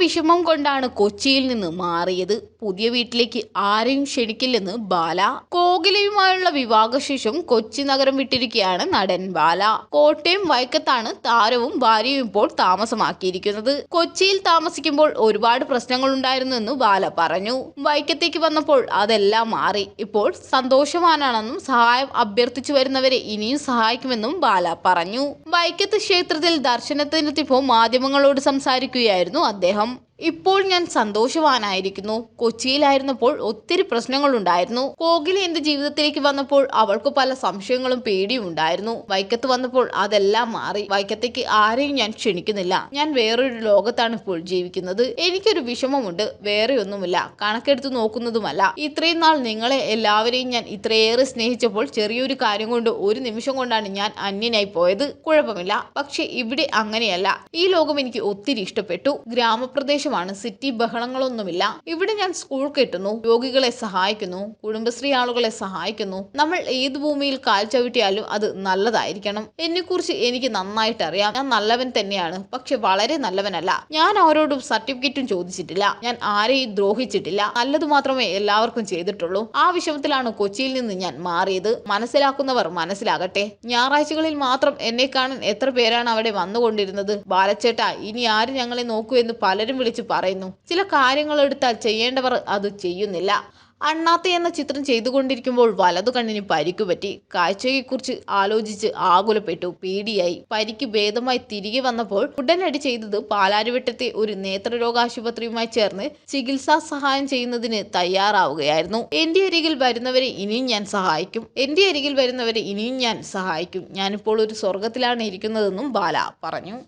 വിഷമം കൊണ്ടാണ് കൊച്ചിയിൽ നിന്ന് മാറിയത്. പുതിയ വീട്ടിലേക്ക് ആരെയും ക്ഷണിക്കില്ലെന്ന് ബാല. കോകിലയുമായുള്ള വിവാഹശേഷം കൊച്ചി നഗരം വിട്ടിരിക്കുകയാണ് നടൻ ബാല. കോട്ടയം വൈക്കത്താണ് താരവും ഭാര്യയും ഇപ്പോൾ താമസമാക്കിയിരിക്കുന്നത്. കൊച്ചിയിൽ താമസിക്കുമ്പോൾ ഒരുപാട് പ്രശ്നങ്ങൾ ഉണ്ടായിരുന്നുവെന്ന് ബാല പറഞ്ഞു. വൈക്കത്തേക്ക് വന്നപ്പോൾ അതെല്ലാം മാറി. ഇപ്പോൾ സന്തോഷവാനാണെന്നും സഹായം അഭ്യർത്ഥിച്ചു വരുന്നവരെ ഇനിയും സഹായിക്കുമെന്നും ബാല പറഞ്ഞു. വൈക്കത്ത് ക്ഷേത്രത്തിൽ ദർശനത്തിനെത്തിയപ്പോൾ മാധ്യമങ്ങളോട് സംസാരിക്കുകയായിരുന്നു അദ്ദേഹം. moom ഇപ്പോൾ ഞാൻ സന്തോഷവാനായിരിക്കുന്നു. കൊച്ചിയിലായിരുന്നപ്പോൾ ഒത്തിരി പ്രശ്നങ്ങളുണ്ടായിരുന്നു. കോകില എന്റെ ജീവിതത്തിലേക്ക് വന്നപ്പോൾ അവൾക്ക് പല സംശയങ്ങളും പേടിയും ഉണ്ടായിരുന്നു. വൈക്കത്ത് വന്നപ്പോൾ അതെല്ലാം മാറി. വൈക്കത്തേക്ക് ആരെയും ഞാൻ ക്ഷണിക്കുന്നില്ല. ഞാൻ വേറൊരു ലോകത്താണ് ഇപ്പോൾ ജീവിക്കുന്നത്. എനിക്കൊരു വിഷമമുണ്ട്. വേറെ ഒന്നുമില്ല കണക്കെടുത്ത് നോക്കുന്നതുമല്ല. ഇത്രയും നാൾ നിങ്ങളെ എല്ലാവരെയും ഞാൻ ഇത്രയേറെ സ്നേഹിച്ചപ്പോൾ ചെറിയൊരു കാര്യം കൊണ്ട് ഒരു നിമിഷം കൊണ്ടാണ് ഞാൻ അന്യനായി പോയത്. കുഴപ്പമില്ല. പക്ഷെ ഇവിടെ അങ്ങനെയല്ല. ഈ ലോകം എനിക്ക് ഒത്തിരി ഇഷ്ടപ്പെട്ടു. ഗ്രാമപ്രദേശമാണ് സിറ്റി ബഹളങ്ങളൊന്നുമില്ല. ഇവിടെ ഞാൻ സ്കൂൾ കെട്ടുന്നു. രോഗികളെ സഹായിക്കുന്നു. കുടുംബശ്രീ ആളുകളെ സഹായിക്കുന്നു. നമ്മൾ ഏത് ഭൂമിയിൽ കാൽ ചവിട്ടിയാലും അത് നല്ലതായിരിക്കണം. എന്നെക്കുറിച്ച് എനിക്ക് നന്നായിട്ട് അറിയാം ഞാൻ നല്ലവൻ തന്നെയാണ്. പക്ഷെ വളരെ നല്ലവനല്ല. ഞാൻ ആരോടും സർട്ടിഫിക്കറ്റും ചോദിച്ചിട്ടില്ല. ഞാൻ ആരെയും ദ്രോഹിച്ചിട്ടില്ല. നല്ലത് മാത്രമേ എല്ലാവർക്കും ചെയ്തിട്ടുള്ളൂ. ആ വിഷമത്തിലാണ് കൊച്ചിയിൽ നിന്ന് ഞാൻ മാറിയത്. മനസ്സിലാക്കുന്നവർ മനസ്സിലാകട്ടെ. ഞായറാഴ്ചകളിൽ മാത്രം എന്നെ കാണാൻ എത്ര പേരാണ് അവിടെ വന്നുകൊണ്ടിരുന്നത്? ബാലച്ചേട്ട ഇനി ആര് ഞങ്ങളെ നോക്കൂ എന്ന് പലരും വിളിച്ച് പറയുന്നു. ചില കാര്യങ്ങൾ എടുത്താൽ ചെയ്യേണ്ടവർ അത് ചെയ്യുന്നില്ല. അണ്ണാത്ത എന്ന ചിത്രം ചെയ്തുകൊണ്ടിരിക്കുമ്പോൾ വലതു കണ്ണിന് പരിക്ക് പറ്റി. കാഴ്ചയെക്കുറിച്ച് ആലോചിച്ച് ആകുലപ്പെട്ടു. പേടിയായി. പരിക്ക് ഭേദമായി തിരികെ വന്നപ്പോൾ ഉടനടി ചെയ്തത് പാലാരിവട്ടത്തെ ഒരു നേത്രരോഗാശുപത്രിയുമായി ചേർന്ന് ചികിത്സാ സഹായം ചെയ്യുന്നതിന് തയ്യാറാവുകയായിരുന്നു. എന്റെ അരികിൽ വരുന്നവരെ ഇനിയും ഞാൻ സഹായിക്കും. എന്റെ അരികിൽ വരുന്നവരെ ഇനിയും ഞാൻ സഹായിക്കും. ഞാനിപ്പോൾ ഒരു സ്വർഗത്തിലാണ് ഇരിക്കുന്നതെന്നും ബാല പറഞ്ഞു.